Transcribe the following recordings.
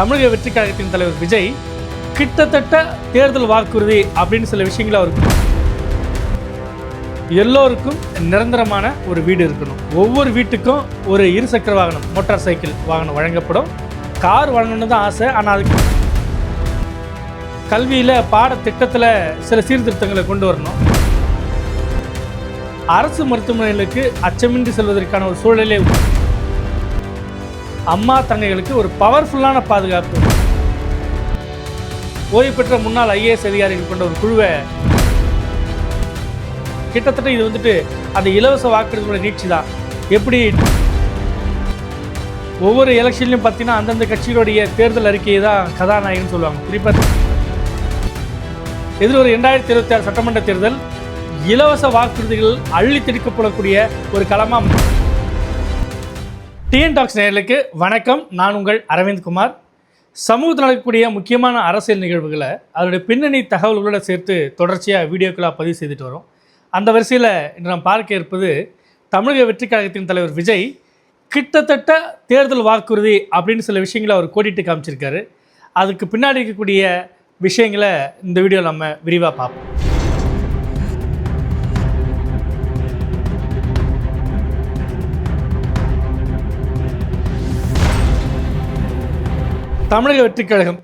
தமிழக வெற்றி கழகத்தின் தலைவர் விஜய் கிட்டத்தட்ட தேர்தல் வாக்குறுதி அப்படின்னு சில விஷயங்களை அவருக்கு எல்லோருக்கும் நிரந்தரமான ஒரு வீடு இருக்கணும். ஒவ்வொரு வீட்டுக்கும் ஒரு இருசக்கர வாகனம் மோட்டார் சைக்கிள் வாகனம் வழங்கப்படும். கார் வழங்கணும்னு தான் ஆசை ஆனால் அதுக்கு கல்வியில் பாடத்திட்டத்தில் சில சீர்திருத்தங்களை கொண்டு வரணும். அரசு மருத்துவமனைகளுக்கு அச்சமின்றி செல்வதற்கான ஒரு சூழலே அம்மா தங்கைகளுக்கு ஒரு பவர்ஃபுல்லான பாதுகாப்பு. ஓய்வு பெற்ற முன்னாள் ஐஏஎஸ் அதிகாரிகள் கொண்ட ஒரு குழுவை கிட்டத்தட்ட இது வந்துட்டு அந்த இலவச வாக்கெடுப்போட நீட்சி தான் எப்படி ஒவ்வொரு எலெக்ஷன்லையும் பார்த்தீங்கன்னா அந்தந்த கட்சிகளுடைய தேர்தல் அறிக்கையை தான் கதாநாயகன் சொல்லுவாங்க. குறிப்பாக எதிர் ஒரு ரெண்டாயிரத்தி இருபத்தி ஆறு சட்டமன்ற தேர்தல் இலவச வாக்குறுதிகள் அள்ளி திணிக்கப்படக்கூடிய ஒரு களமாக டிஎன் டாக்ஸ் நேர்களுக்கு வணக்கம். நான் உங்கள் அரவிந்த் குமார். சமூகத்தில் நடக்கக்கூடிய முக்கியமான அரசியல் நிகழ்வுகளை அதனுடைய பின்னணி தகவல்களோட சேர்த்து தொடர்ச்சியாக வீடியோக்களாக பதிவு செய்துட்டு வரோம். அந்த வரிசையில் இன்று நாம் பார்க்க இருப்பது தமிழக வெற்றிக் கழகத்தின் தலைவர் விஜய் கிட்டத்தட்ட தேர்தல் வாக்குறுதி அப்படின்னு சில விஷயங்களை அவர் கோடிட்டு காமிச்சிருக்காரு. அதுக்கு பின்னாடி இருக்கக்கூடிய விஷயங்களை இந்த வீடியோ நம்ம விரிவாக பார்ப்போம். தமிழக வெற்றிக் கழகம்.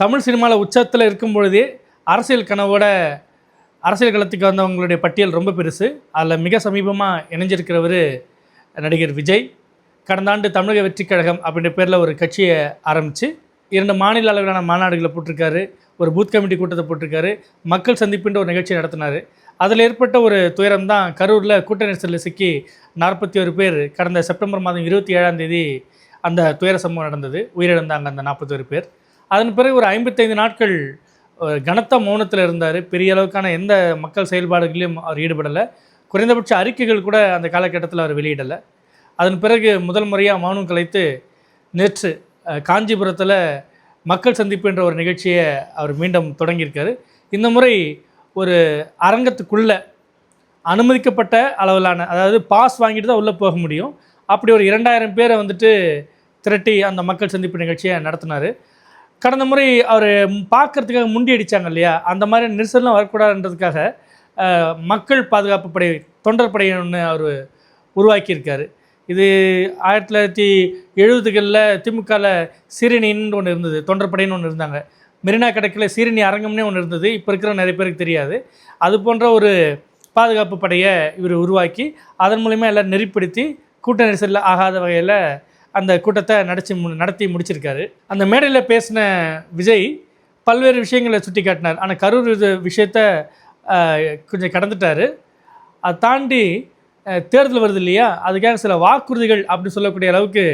தமிழ் சினிமாவில் உச்சத்தில் இருக்கும் பொழுதே அரசியல் கனவோட அரசியல் களத்துக்கு வந்தவங்களுடைய பட்டியல் ரொம்ப பெருசு. அதில் மிக சமீபமாக இணைஞ்சிருக்கிறவர் நடிகர் விஜய். கடந்த ஆண்டு தமிழக வெற்றிக் கழகம் அப்படின்ற பேரில் ஒரு கட்சியை ஆரம்பித்து இரண்டு மாநில அளவிலான மாநாடுகளை போட்டிருக்காரு. ஒரு பூத் கமிட்டி கூட்டத்தை போட்டிருக்காரு. மக்கள் சந்திப்புன்ற ஒரு நிகழ்ச்சி நடத்தினார். அதில் ஏற்பட்ட ஒரு துயரம் தான் கரூரில் கூட்ட நெரிசலில் சிக்கி நாற்பத்தி ஒரு பேர் கடந்த செப்டம்பர் மாதம் இருபத்தி ஏழாம் தேதி அந்த துயர சம்பவம் நடந்தது. உயிரிழந்தாங்க அந்த நாற்பத்தொரு பேர். அதன் பிறகு ஒரு ஐம்பத்தைந்து நாட்கள் ஒரு கனத்த மௌனத்தில் இருந்தார். பெரிய அளவுக்கான எந்த மக்கள் செயல்பாடுகளிலும் அவர் ஈடுபடலை. குறைந்தபட்ச அறிக்கைகள் கூட அந்த காலகட்டத்தில் அவர் வெளியிடலை. அதன் பிறகு முதல் முறையாக மௌனம் கலைத்து நேற்று காஞ்சிபுரத்தில் மக்கள் சந்திப்பு என்ற ஒரு நிகழ்ச்சியை அவர் மீண்டும் தொடங்கியிருக்காரு. இந்த முறை ஒரு அரங்கத்துக்குள்ளே அனுமதிக்கப்பட்ட அளவிலான அதாவது பாஸ் வாங்கிட்டு தான் உள்ளே போக முடியும். அப்படி ஒரு இரண்டாயிரம் பேரை வந்துட்டு திரட்டி அந்த மக்கள் சந்திப்பு நிகழ்ச்சியை நடத்தினார். கடந்த முறை அவர் பார்க்கறதுக்காக முண்டி அடித்தாங்க இல்லையா? அந்த மாதிரி நெரிசல்லாம் வரக்கூடாதுன்றதுக்காக மக்கள் பாதுகாப்பு படை தொண்டர் படை ஒன்று அவர் உருவாக்கியிருக்காரு. இது ஆயிரத்தி தொள்ளாயிரத்தி எழுபதுகளில் திமுகவில் சீரணின்னு ஒன்று இருந்தது தொண்டர் படைன்னு ஒன்று இருந்தாங்க. மெரினா கடற்கரை சீரணி அரங்கம்னே ஒன்று இருந்தது இப்போ இருக்கிற நிறைய பேருக்கு தெரியாது. அது போன்ற ஒரு பாதுகாப்பு படையை இவர் உருவாக்கி அதன் மூலிமா எல்லாம் நெறிப்படுத்தி கூட்ட நெரிசலில் ஆகாத வகையில் அந்த கூட்டத்தை நடத்தி மு நடத்தி முடிச்சிருக்காரு. அந்த மேடையில் பேசின விஜய் பல்வேறு விஷயங்களை சுட்டி காட்டினார். ஆனால் கரூர் இது விஷயத்த கொஞ்சம் கடந்துட்டார். அதை தாண்டி தேர்தல் வருது இல்லையா? அதுக்காக சில வாக்குறுதிகள் அப்படின்னு சொல்லக்கூடிய அளவுக்கு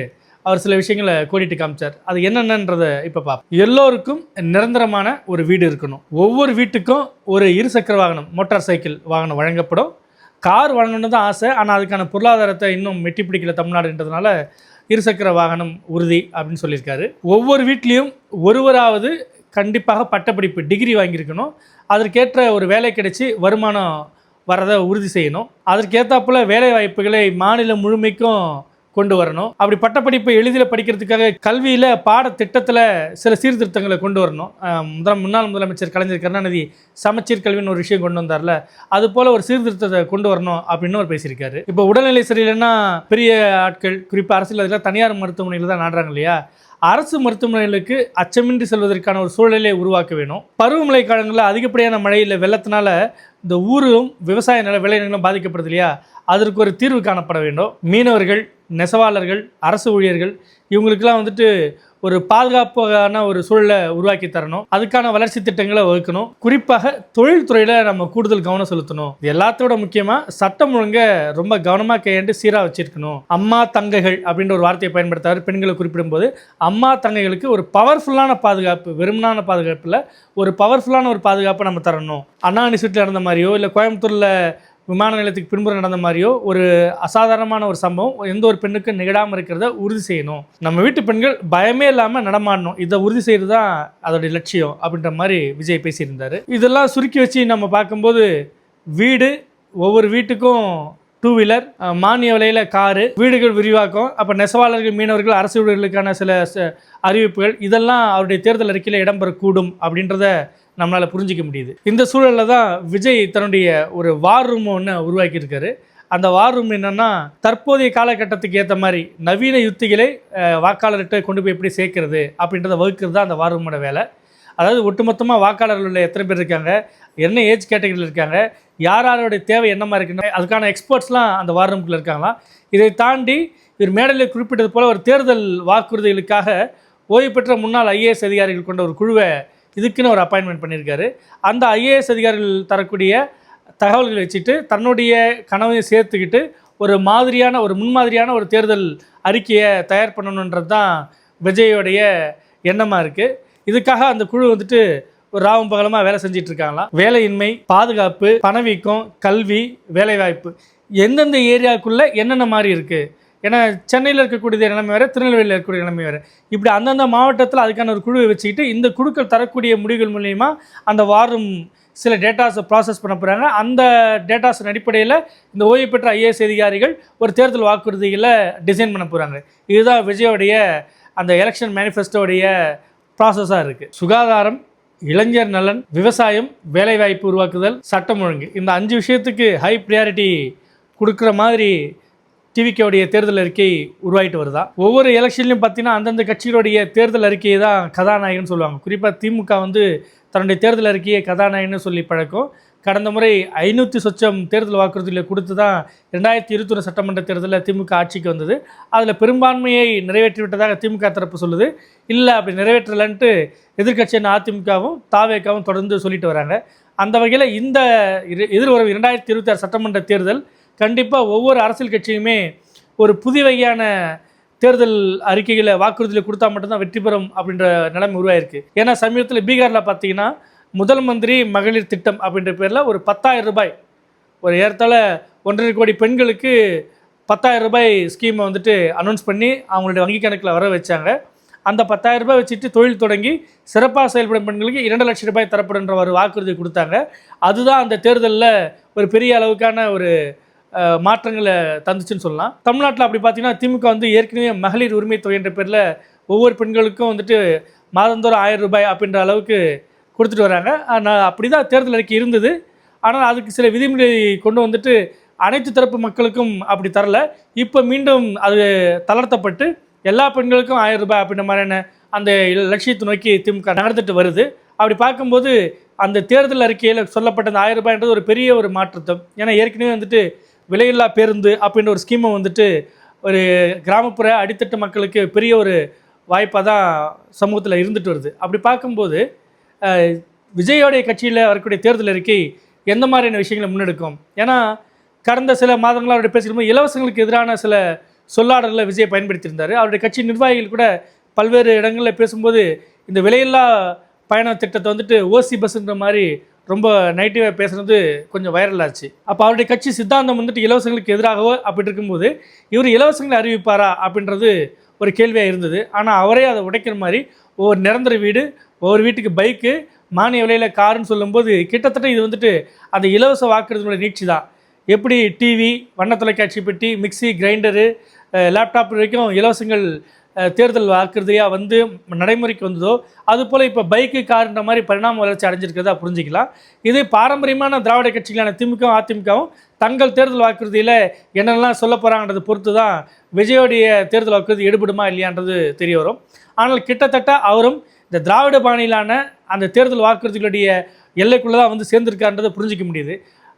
அவர் சில விஷயங்களை கோடிட்டு காமிச்சார். அது என்னென்னன்றதை இப்போ பார்ப்போம் எல்லோருக்கும் நிரந்தரமான ஒரு வீடு இருக்கணும். ஒவ்வொரு வீட்டுக்கும் ஒரு இருசக்கர வாகனம் மோட்டார் சைக்கிள் வாகனம் வழங்கப்படும். கார் வழங்கணும்னு தான் ஆசை. ஆனால் அதுக்கான பொருளாதாரத்தை இன்னும் மெட்டி பிடிக்கல தமிழ்நாடுன்றதுனால இருசக்கர வாகனம் உறுதி அப்படின்னு சொல்லியிருக்காரு. ஒவ்வொரு வீட்லேயும் ஒருவராவது கண்டிப்பாக பட்டப்படிப்பு டிகிரி வாங்கியிருக்கணும். அதற்கேற்ற ஒரு வேலை கிடைச்சி வருமானம் வரதை உறுதி செய்யணும். அதற்கேற்றாப்புல வேலை வாய்ப்புகளை மாநிலம் முழுமைக்கும் கொண்டு வரணும். அப்படி பட்டப்படிப்பை எளிதில் படிக்கிறதுக்காக கல்வியில் பாடத்திட்டத்தில் சில சீர்திருத்தங்களை கொண்டு வரணும். முதல் முன்னாள் முதலமைச்சர் கலைஞர் கருணாநிதி சமச்சீர் கல்வின்னு ஒரு விஷயம் கொண்டு வந்தார்ல அது போல் ஒரு சீர்திருத்தத்தை கொண்டு வரணும் அப்படின்னு அவர் பேசியிருக்காரு. இப்போ உடல்நிலை சரியில்லைன்னா பெரிய ஆட்கள் குறிப்பாக அரசியல் அதில் தனியார் மருத்துவமனையில் தான் நாடுறாங்க இல்லையா? அரசு மருத்துவமனைகளுக்கு அச்சமின்றி செல்வதற்கான ஒரு சூழலை உருவாக்க வேணும். பருவமழை காலங்களில் அதிகப்படியான மழையில் வெள்ளத்தினால இந்த ஊரும் விவசாய நில விளைநிலங்களும் பாதிக்கப்படுது இல்லையா? அதற்கு ஒரு தீர்வு காணப்பட வேண்டும். மீனவர்கள் நெசவாளர்கள் அரசு ஊழியர்கள் இவங்களுக்கெல்லாம் வந்துட்டு ஒரு பாதுகாப்பான ஒரு சூழலை உருவாக்கி தரணும். அதுக்கான வளர்ச்சி திட்டங்களை வகுக்கணும். குறிப்பாக தொழில்துறையில் நம்ம கூடுதல் கவனம் செலுத்தணும். இது எல்லாத்தோட முக்கியமாக சட்டம் ஒழுங்க ரொம்ப கவனமாக கையாண்டு சீராக வச்சிருக்கணும். அம்மா தங்கைகள் அப்படின்ற ஒரு வார்த்தையை பயன்படுத்தாரு பெண்களை குறிப்பிடும்போது. அம்மா தங்கைகளுக்கு ஒரு பவர்ஃபுல்லான பாதுகாப்பு வெறுமனான பாதுகாப்பில் ஒரு பவர்ஃபுல்லான ஒரு பாதுகாப்பை நம்ம தரணும். அண்ணா யூனிவர்சிட்டியில் நடந்த மாதிரியோ இல்லை கோயம்புத்தூரில் விமான நிலையத்துக்கு பின்புறம் நடந்த மாதிரியோ ஒரு அசாதாரணமான ஒரு சம்பவம் எந்த ஒரு பெண்ணுக்கும் நிகழாமல் இருக்கிறத உறுதி செய்யணும். நம்ம வீட்டு பெண்கள் பயமே இல்லாமல் நடமாடணும். இதை உறுதி செய்கிறது தான் அதோடைய லட்சியம் அப்படின்ற மாதிரி விஜய் பேசியிருந்தார். இதெல்லாம் சுருக்கி வச்சு நம்ம பார்க்கும்போது வீடு ஒவ்வொரு வீட்டுக்கும் டூ வீலர் மானிய விலையில் காரு வீடுகள் விரிவாக்கம் அப்போ நெசவாளர்கள் மீனவர்கள் அரசு ஊழியர்களுக்கான சில ச- அறிவிப்புகள் இதெல்லாம் அவருடைய தேர்தல் அறிக்கையில் இடம்பெறக்கூடும் அப்படின்றத நம்மளால் புரிஞ்சிக்க முடியுது. இந்த சூழலில் தான் விஜய் தன்னுடைய ஒரு வார் ரூம் ஒன்று உருவாக்கியிருக்காரு. அந்த வார் ரூம் என்னன்னா தற்போதைய காலகட்டத்துக்கு ஏற்ற மாதிரி நவீன யுத்திகளை வாக்காளர்கிட்ட கொண்டு போய் எப்படி சேர்க்கறது அப்படின்றத வகுக்கிறது தான் அந்த வார் ரூமோட வேலை. அதாவது ஒட்டுமொத்தமாக வாக்காளர்கள் எத்தனை பேர் இருக்காங்க? என்ன ஏஜ் கேட்டகரியில் இருக்காங்க? யார் யாருடைய தேவை என்னமா இருக்குன்னு அதுக்கான எக்ஸ்பர்ட்ஸ்லாம் அந்த வார் ரூமுக்குள்ள இருக்காங்களாம். இதை தாண்டி இவர் மேடையில் குறிப்பிட்டது போல் ஒரு தேர்தல் வாக்குறுதிகளுக்காக ஓய்வு பெற்ற முன்னாள் ஐஏஎஸ் அதிகாரிகள் கொண்ட ஒரு குழுவை இதுக்குன்னு ஒரு அப்பாயின்மெண்ட் பண்ணியிருக்காரு. அந்த ஐஏஎஸ் அதிகாரிகள் தரக்கூடிய தகவல்களை வச்சுட்டு தன்னுடைய கனவையும் சேர்த்துக்கிட்டு ஒரு மாதிரியான ஒரு முன்மாதிரியான ஒரு தேர்தல் அறிக்கையை தயார் பண்ணணுன்றது தான் விஜயோடைய எண்ணமாக இருக்குது இதுக்காக அந்த குழு வந்துட்டு ஒரு ராவும் பகலமாக வேலை செஞ்சுட்டு இருக்காங்களாம் வேலையின்மை பாதுகாப்பு பணவீக்கம் கல்வி வேலைவாய்ப்பு. எந்தெந்த ஏரியாவுக்குள்ளே என்னென்ன மாதிரி இருக்குது ஏன்னா சென்னையில் இருக்கக்கூடிய நிலைமை வேறு திருநெல்வேலியில் இருக்கக்கூடிய நிலைமை வேறு. இப்படி அந்தந்த மாவட்டத்தில் அதுக்கான ஒரு குழுவை வச்சுக்கிட்டு இந்த குழுக்கள் தரக்கூடிய முடிவுகள் மூலயமா அந்த வாரம் சில டேட்டாஸை ப்ராசஸ் பண்ண போகிறாங்க அந்த டேட்டாஸின் அடிப்படையில் இந்த ஓய்வு பெற்ற ஐஏஎஸ் அதிகாரிகள் ஒரு தேர்தல் வாக்குறுதிகளை டிசைன் பண்ண போகிறாங்க இதுதான் விஜயோடைய அந்த எலெக்ஷன் மேனிஃபெஸ்டோடைய ப்ராசஸாக இருக்குது சுகாதாரம் இளைஞர் நலன் விவசாயம் வேலைவாய்ப்பு உருவாக்குதல் சட்டம் ஒழுங்கு. இந்த அஞ்சு விஷயத்துக்கு ஹை ப்ரியாரிட்டி கொடுக்குற மாதிரி டிவிக்கோடைய தேர்தல் அறிக்கை உருவாகிட்டு வருதா? ஒவ்வொரு எலெக்ஷன்லையும் பார்த்தீங்கன்னா அந்தந்த கட்சிகளுடைய தேர்தல் அறிக்கையை தான் கதாநாயகன் சொல்லுவாங்க. குறிப்பாக திமுக வந்து தன்னுடைய தேர்தல் அறிக்கையை கதாநாயகன்னு சொல்லி பழக்கம். கடந்த முறை ஐநூற்றி சொச்சம் தேர்தல் வாக்குறுதியில் கொடுத்து தான் ரெண்டாயிரத்தி இருபத்தொரு சட்டமன்ற தேர்தலில் திமுக ஆட்சிக்கு வந்தது. அதில் பெரும்பான்மையை நிறைவேற்றி விட்டதாக திமுக தரப்பு சொல்லுது. இல்லை அப்படி நிறைவேற்றலன்ட்டு எதிர்கட்சியான அதிமுகவும் தாவேக்காவும் தொடர்ந்து சொல்லிட்டு வராங்க. அந்த வகையில் இந்த இரு- எதிர்வரும் இரண்டாயிரத்தி இருபத்தி ஆறு சட்டமன்ற தேர்தல் கண்டிப்பாக ஒவ்வொரு அரசியல் கட்சியுமே ஒரு புதிய வகையான தேர்தல் அறிக்கைகளை வாக்குறுதியில் கொடுத்தா மட்டும்தான் வெற்றி பெறும் அப்படின்ற நிலைமை உருவாயிருக்கு. ஏன்னா சமீபத்தில் பீகாரில் பார்த்தீங்கன்னா முதல் மந்திரி மகளிர் திட்டம் அப்படின்ற பேரில் ஒரு பத்தாயிரம் ரூபாய் ஒரு ஏறத்தாழ ஒன்றரை கோடி பெண்களுக்கு பத்தாயிரம் ரூபாய் ஸ்கீமை வந்துட்டு அனௌன்ஸ் பண்ணி அவங்களுடைய வங்கி கணக்கில் வர வச்சாங்க. அந்த பத்தாயிரம் ரூபாய் வச்சுட்டு தொழில் தொடங்கி சிறப்பாக செயல்படும் பெண்களுக்கு இரண்டு லட்சம் ரூபாய் தரப்படுன்ற ஒரு வாக்குறுதி கொடுத்தாங்க. அதுதான் அந்த தேர்தலில் ஒரு பெரிய அளவுக்கான ஒரு மாற்றங்களை தந்துச்சுன்னு சொல்லலாம். தமிழ்நாட்டில் அப்படி பார்த்தீங்கன்னா திமுக வந்து ஏற்கனவே மகளிர் உரிமை தொகை என்ற பேரில் ஒவ்வொரு பெண்களுக்கும் வந்துட்டு மாதந்தோறும் ஆயிரம் ரூபாய் அப்படின்ற அளவுக்கு கொடுத்துட்டு வராங்க. ஆனால் அப்படி தான் தேர்தல் அறிக்கை இருந்தது. ஆனால் அதுக்கு சில விதிமுறை கொண்டு வந்துட்டு அனைத்து தரப்பு மக்களுக்கும் அப்படி தரல. இப்போ மீண்டும் அது தளர்த்தப்பட்டு எல்லா பெண்களுக்கும் ஆயிரம் ரூபாய் அப்படின்ற மாதிரியான அந்த லட்சியத்தை நோக்கி திமுக நகர்ந்துட்டு வருது. அப்படி பார்க்கும்போது அந்த தேர்தல் அறிக்கையில் சொல்லப்பட்ட அந்த ஆயிரம் ரூபாய்ன்றது ஒரு பெரிய ஒரு மாற்றத்தம். ஏன்னா ஏற்கனவே வந்துட்டு விலையில்லா பேருந்து அப்படின்ற ஒரு ஸ்கீமை வந்துட்டு ஒரு கிராமப்புற அடித்தட்டு மக்களுக்கு பெரிய ஒரு வாய்ப்பாக தான் சமூகத்தில் இருந்துட்டு வருது. அப்படி பார்க்கும்போது விஜயோடைய கட்சியில் வரக்கூடிய தேர்தல் அறிக்கை எந்த மாதிரியான விஷயங்களை முன்னெடுக்கும்? ஏன்னா கடந்த சில மாதங்களாக அவருடைய பேசும்போது இலவசங்களுக்கு எதிரான சில சொல்லாடல்களை விஜய் பயன்படுத்தியிருந்தார். அவருடைய கட்சி நிர்வாகிகள் கூட பல்வேறு இடங்களில் பேசும்போது இந்த விலையில்லா பயண திட்டத்தை வந்துட்டு ஓசி பஸ்ன்ற மாதிரி ரொம்ப நெகட்டிவாக பேசுனது கொஞ்சம் வைரல் ஆச்சு. அப்போ அவருடைய கட்சி சித்தாந்தம் வந்துட்டு இலவசங்களுக்கு எதிராகவோ அப்படி இருக்கும்போது இவர் இலவசங்களை அறிவிப்பாரா அப்படின்றது ஒரு கேள்வியாக இருந்தது. ஆனால் அவரே அதை உடைக்கிற மாதிரி ஒரு நிரந்தர வீடு ஒவ்வொரு வீட்டுக்கு பைக்கு மானிய விலையில் காருன்னு சொல்லும்போது கிட்டத்தட்ட இது வந்துட்டு அந்த இலவச வாக்குறுதியோட நீட்சி தான். எப்படி டிவி வண்ண தொலைக்காட்சி பெட்டி மிக்ஸி கிரைண்டரு லேப்டாப் வரைக்கும் இலவசங்கள் தேர்தல் வாக்குறுதியாக வந்து நடைமுறைக்கு வந்ததோ அதுபோல் இப்போ பைக்கு கார்ன்ற மாதிரி பரிணாம வளர்ச்சி அடைஞ்சிருக்கிறதா புரிஞ்சிக்கலாம். இது பாரம்பரியமான திராவிட கட்சிகளான திமுகவும் அதிமுகவும் தங்கள் தேர்தல் வாக்குறுதியில் என்னென்னலாம் சொல்ல போகிறாங்கன்றதை பொறுத்து தான் விஜயோடைய தேர்தல் வாக்குறுதி எடுபடுமா இல்லையான்றது தெரிய வரும். ஆனால் கிட்டத்தட்ட அவரும் இந்த திராவிட பாணியிலான அந்த தேர்தல் வாக்குறுதிகளுடைய எல்லைக்குள்ளே தான் வந்து சேர்ந்திருக்கான்றதை புரிஞ்சிக்க முடியுது.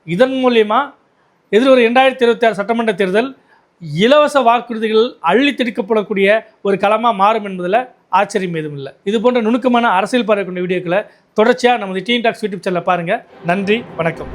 இதன் மூலியமாக எதிர்வரும் இரண்டாயிரத்தி இருபத்தி ஆறு சட்டமன்ற தேர்தல் இலவச வாக்குறுதிகள் அள்ளி திணிக்கப்படக்கூடிய ஒரு களமாக மாறும் என்பதில் ஆச்சரியம் எதுவும் இல்லை. இது போன்ற நுணுக்கமான அரசியல் பார்க்கக்கூடிய வீடியோக்களை தொடர்ச்சியாக நமது டீன் டாக்ஸ் யூடியூப் சேனலில் பாருங்கள் நன்றி வணக்கம்.